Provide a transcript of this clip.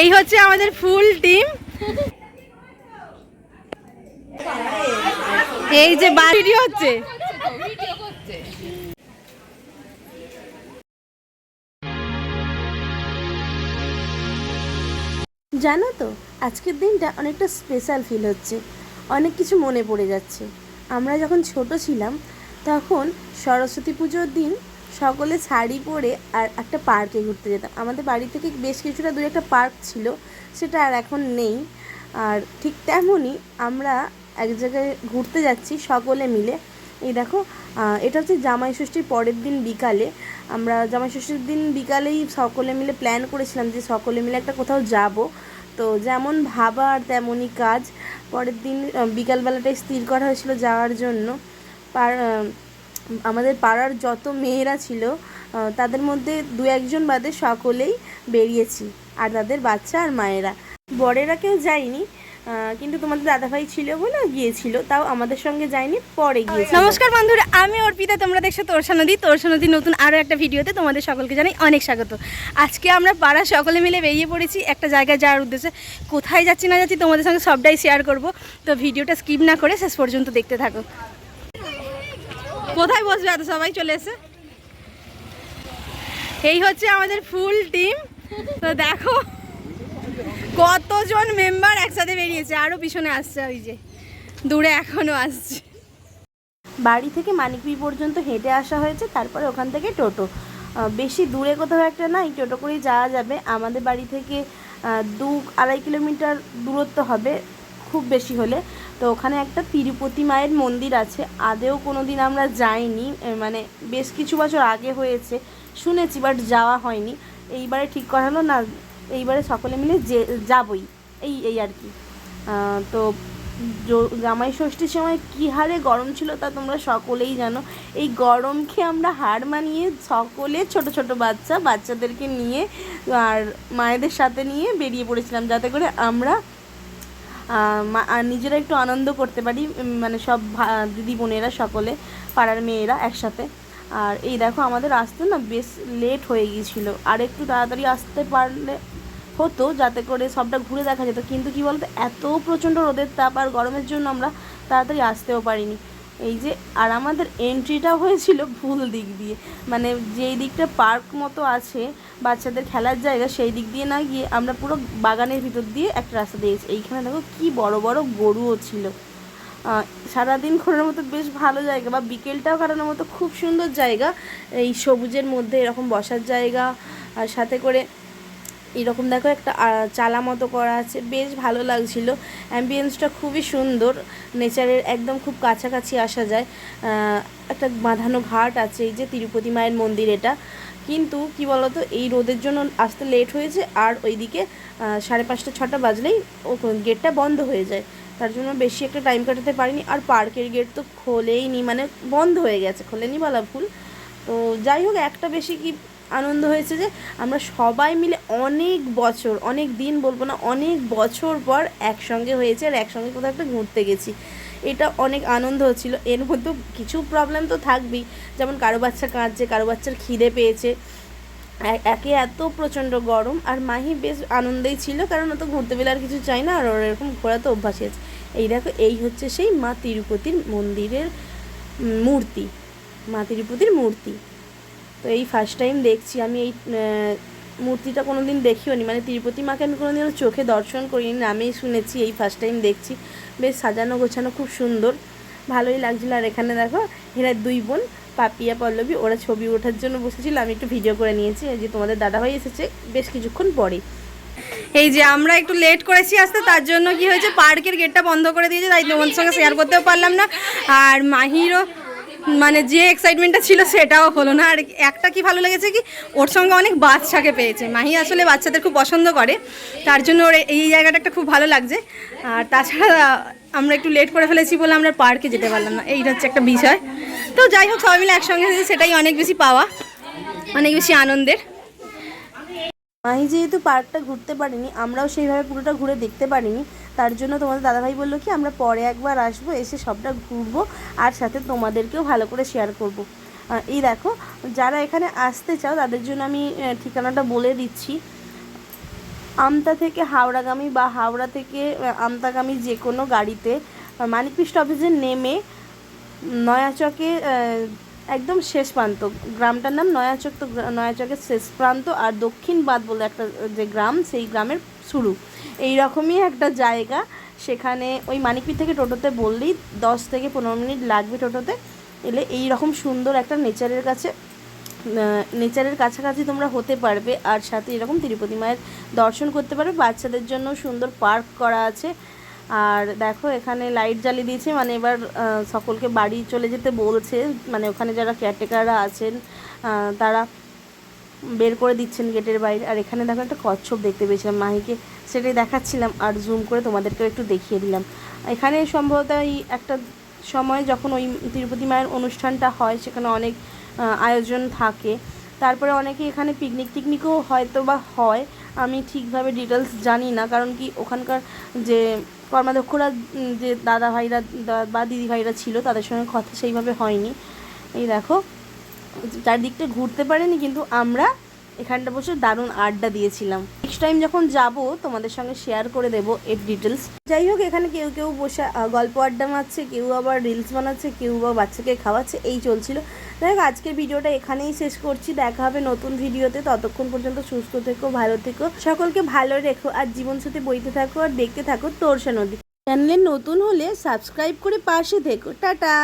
এই হচ্ছে আমাদের ফুল টিম। এই যে বাড়ি হচ্ছে। জানো তো, আজকের দিনটা অনেকটা স্পেশাল ফিল হচ্ছে। অনেক কিছু মনে পড়ে যাচ্ছে। আমরা যখন ছোট ছিলাম, তখন সরস্বতী পুজোর দিন সকলে শাড়ি পরে আর একটা পার্কে ঘুরতে যেতাম। আমাদের বাড়ি থেকে বেশ কিছুটা দূরে একটা পার্ক ছিল, সেটা আর এখন নেই। আর ঠিক তেমনই আমরা এক জায়গায় ঘুরতে যাচ্ছি সকলে মিলে। এই দেখো এটা হচ্ছে জামাই ষষ্ঠীর পরের দিন বিকালে। আমরা জামাই ষষ্ঠীর দিন বিকালেই সকলে মিলে প্ল্যান করেছিলাম যে সকলে মিলে একটা কোথাও যাব। তো যেমন ভাবা আর তেমনই কাজ। পরের দিন বিকালবেলাটাই স্থির করা হয়েছিল যাওয়ার জন্য। পার আমাদের পাড়ার যত মেয়েরা ছিল তাদের মধ্যে দু একজন বাদে সকলেই বেরিয়েছি, আর তাদের বাচ্চা আর মায়েরা। বরেরা কেউ যায়নি কিন্তু তোমাদের দাদাভাই ছিল বলে গিয়েছিল, তাও আমাদের সঙ্গে যায়নি, পরে গিয়েছিল। নমস্কার বন্ধুরা, আমি অর্পিতা, তোমরা দেখছ তোরসা নদী তোরসা নদী নতুন আরও একটা ভিডিওতে তোমাদের সকলকে জানাই অনেক স্বাগত। আজকে আমরা পাড়া সকলে মিলে বেরিয়ে পড়েছি একটা জায়গায় যাওয়ার উদ্দেশ্যে। কোথায় যাচ্ছি না যাচ্ছি তোমাদের সঙ্গে সবটাই শেয়ার করব, তো ভিডিওটা স্কিপ না করে শেষ পর্যন্ত দেখতে থাকো। কোথায় বসবে এত সবাই চলে এসে? এই হচ্ছে আমাদের ফুল টিম তো দেখো, কতজন মেম্বার একসাথে বেরিয়েছে আরও পিছনে আসছে ওই যে, দূরে এখনও আসছে। বাড়ি থেকে মানিকপুর পর্যন্ত হেঁটে আসা হয়েছে, তারপরে ওখান থেকে টোটো। বেশি দূরে কোথাও একটা নাই, টোটো করেই যাওয়া যাবে। আমাদের বাড়ি থেকে দু আড়াই কিলোমিটার দূরত্ব হবে খুব বেশি হলে। তো ওখানে একটা তিরুপতি মায়ের মন্দির আছে। আদেও কোনো দিন আমরা যাইনি। মানে বেশ কিছু বছর আগে হয়েছে। শুনেছি বাট যাওয়া হয়নি। এইবারে ঠিক করা হলো, না, এইবারে সকলে মিলে যে, যাবই। এই এই আর কি। তো জামাই ষষ্ঠীর সময় কী হারে গরম ছিল তা তোমরা সকলেই জানো। এই গরমকে আমরা হার মানিয়ে সকলে ছোট ছোট বাচ্চা, বাচ্চাদেরকে নিয়ে আর মায়েদের সাথে নিয়ে বেরিয়ে পড়েছিলাম। যাতে করে আমরা নিজেরা একটু আনন্দ করতে পারি মানে সব দিদি বোনেরা সকলে, পাড়ার মেয়েরা একসাথে। আর এই দেখো আমাদের আসতে না বেশ লেট হয়ে গিয়েছিল। আর একটু তাড়াতাড়ি আসতে পারলে হতো, যাতে করে সবটা ঘুরে দেখা যেত। কিন্তু কি বলতো, এত প্রচণ্ড রোদের তাপ আর গরমের জন্য আমরা তাড়াতাড়ি আসতেও পারিনি। এই যে, আর আমাদের এন্ট্রিটা হয়েছিল ভুল দিক দিয়ে। মানে যেই দিকটা পার্ক মতো আছে, বাচ্চাদের খেলার জায়গা, সেই দিক দিয়ে না গিয়ে আমরা পুরো বাগানের ভিতর দিয়ে একটা রাস্তা দিয়েছি। এইখানে দেখো কি বড় বড় গরুও ছিল। সারাদিন ঘোরার মতো বেশ ভালো জায়গা বা বিকেলটাও কাটানোর মতো খুব সুন্দর জায়গা। এই সবুজের মধ্যে এরকম বসার জায়গা, আর সাথে করে এরকম দেখো একটা চালা মতো করা আছে, বেশ ভালো লাগছিল। অ্যাম্বিয়েন্সটা খুবই সুন্দর, নেচারের একদম খুব কাছাকাছি আসা যায়। একটা বাঁধানো ঘাট আছে, এই যে তিরুপতি মায়ের মন্দির এটা। কিন্তু কি বলতো, এই রোদের জন্য আসতে লেট হয়েছে, আর ওইদিকে সাড়ে পাঁচটা, ছটা বাজলেই ও গেটটা বন্ধ হয়ে যায়। তার জন্য বেশি একটা টাইম কাটাতে পারিনি, আর পার্কের গেট তো খোলেই নি মানে বন্ধ হয়ে গেছে, খোলেনি বলা ভুল। তো যাই হোক, একটা বেশি কি আনন্দ হয়েছে যে আমরা সবাই মিলে অনেক বছর, অনেক দিন বলব না, অনেক বছর পর একসঙ্গে হয়েছে আর একসঙ্গে কোথাও একটা ঘুরতে গেছি। এটা অনেক আনন্দ হচ্ছিল। এর মধ্যে কিছু প্রবলেম তো থাকবেই। যেমন কারও বাচ্চা কাঁদছে, কারও বাচ্চার খিদে পেয়েছে। একে এত প্রচণ্ড গরম আর মাহি বেশ আনন্দেই ছিল কারণ ও তো ঘুরতে পেলে আর কিছু চাই না আর ওর এরকম ঘোরা তো অভ্যাসই আছে। এই দেখো, এই হচ্ছে সেই মা তিরুপতির মন্দিরের মূর্তি, মা তিরুপতির মূর্তি। তো এই ফার্স্ট টাইম দেখছি, আমি এই মূর্তিটা কোনো দিন দেখিও নি মানে তিরুপতি মাকে আমি কোনো দিন চোখে দর্শন করিনি নামেই শুনেছি এই ফার্স্ট টাইম দেখছি। বেশ সাজানো গোছানো খুব সুন্দর, ভালোই লাগছিল। আর এখানে দেখো, এরা দুই বোন, পাপিয়া, পল্লবী, ওরা ছবি ওঠার জন্য বসেছিল, আমি একটু ভিডিও করে নিয়েছি। যে তোমাদের দাদাভাই এসেছে, বেশ কিছুক্ষণ পরে। এই যে আমরা একটু লেট করেছি আসতে, তার জন্য কি হয়েছে পার্কের গেটটা বন্ধ করে দিয়েছে, তাই তোমাদের সঙ্গে শেয়ার করতেও পারলাম না। আর মাহিরও মানে যে এক্সাইটমেন্টটা ছিল সেটাও হলো না। আর একটা কি ভালো লেগেছে কি, ওর সঙ্গে অনেক বাচ্চাকে পেয়েছে। মাহি আসলে বাচ্চাদের খুব পছন্দ করে, তার জন্য ওর এই জায়গাটা একটা খুব ভালো লাগছে। আর তাছাড়া আমরা একটু লেট করে ফেলেছি বলে আমরা পার্কে যেতে পারলাম না। এইটা হচ্ছে একটা বিষয়। তো যাই হোক, সবাই মিলে একসঙ্গে সেটাই অনেক বেশি পাওয়া, অনেক বেশি আনন্দের। মাহি যেহেতু পার্কটা ঘুরতে পারিনি আমরাও সেইভাবে পুরোটা ঘুরে দেখতে পারিনি তার জন্য তোমাদের দাদাভাই বলল কি আমরা পরে একবার আসব এসে সবটা ঘুরবো আর সাথে তোমাদেরকেও ভালো করে শেয়ার করব। এই দেখো যারা এখানে আসতে চাও তাদের জন্য আমি ঠিকানাটা বলে দিচ্ছি আমতা থেকে হাওড়াগামী বা হাওড়া থেকে আমতাগামী যে কোনো গাড়িতে আহ, মানিকপি স্টপেজে নেমে নয়াচকে একদম শেষ প্রান্ত। গ্রামটার নাম নয়াচক, তো নয়াচকের শেষ প্রান্ত আর দক্ষিণ বাদ বলে একটা যে গ্রাম, সেই গ্রামের শুরু। এই রকমই একটা জায়গা। সেখানে ওই মানিকপি থেকে টোটোতে বললেই দশ থেকে পনেরো মিনিট লাগবে টোটোতে। এলে এই রকম সুন্দর একটা নেচারের কাছে নেচারের কাছাকাছি তোমরা হতে পারবে। আর সাথে এরকম তিরুপতি মায়ের দর্শন করতে পারবে। বাচ্চাদের জন্য সুন্দর পার্ক করা আছে। আর দেখো, এখানে লাইট জ্বালিয়ে দিয়েছে। মানে এবার সকলকে বাড়ি চলে যেতে বলছে। মানে ওখানে যারা কেয়ারটেকাররা আছেন তারা বের করে দিচ্ছেন গেটের বাইরে। আর এখানে দেখো, একটা কচ্ছপ দেখতে পেয়েছিলাম মাহিকে। সেটাই দেখাচ্ছিলাম আর জুম করে তোমাদেরকেও একটু দেখিয়ে দিলাম। এখানে সম্ভবত এই একটা সময় যখন ওই তিরুপতি মায়ের অনুষ্ঠানটা হয়, সেখানে অনেক আয়োজন থাকে। তারপরে অনেকে এখানে পিকনিক টিকনিকও হয়তো বা হয়। আমি ঠিকভাবে ডিটেলস জানি না, কারণ কি ওখানকার যে কর্মাধ্যক্ষরা যে দাদা ভাইরা বা দিদি ভাইরা ছিল, তাদের সঙ্গে কথা সেইভাবে হয়নি। এই দেখো, চারদিকটা ঘুরতে পারিনি, কিন্তু আমরা এখানটা বসে দারুণ আড্ডা দিয়েছিলাম। নেক্সট টাইম যখন যাব, তোমাদের সঙ্গে শেয়ার করে দেবো এর ডিটেলস যাই হোক, এখানে কেউ কেউ বসে গল্প আড্ডা মারছে, কেউ আবার রিলস বানাচ্ছে, কেউ বা বাচ্চাকে খাওয়াচ্ছে, এই চলছিল। হোক আজকের ভিডিওটা এখানেই শেষ করছি। দেখা হবে নতুন ভিডিওতে। ততক্ষণ পর্যন্ত সুস্থ থেকো, ভালো থেকো। সকলকে ভালো রেখো আর জীবন সাথে বইতে থাকো আর দেখতে থাকো তোরসা নদী। চ্যানেলে নতুন হলে সাবস্ক্রাইব করে পাশে থেকো। টাটা!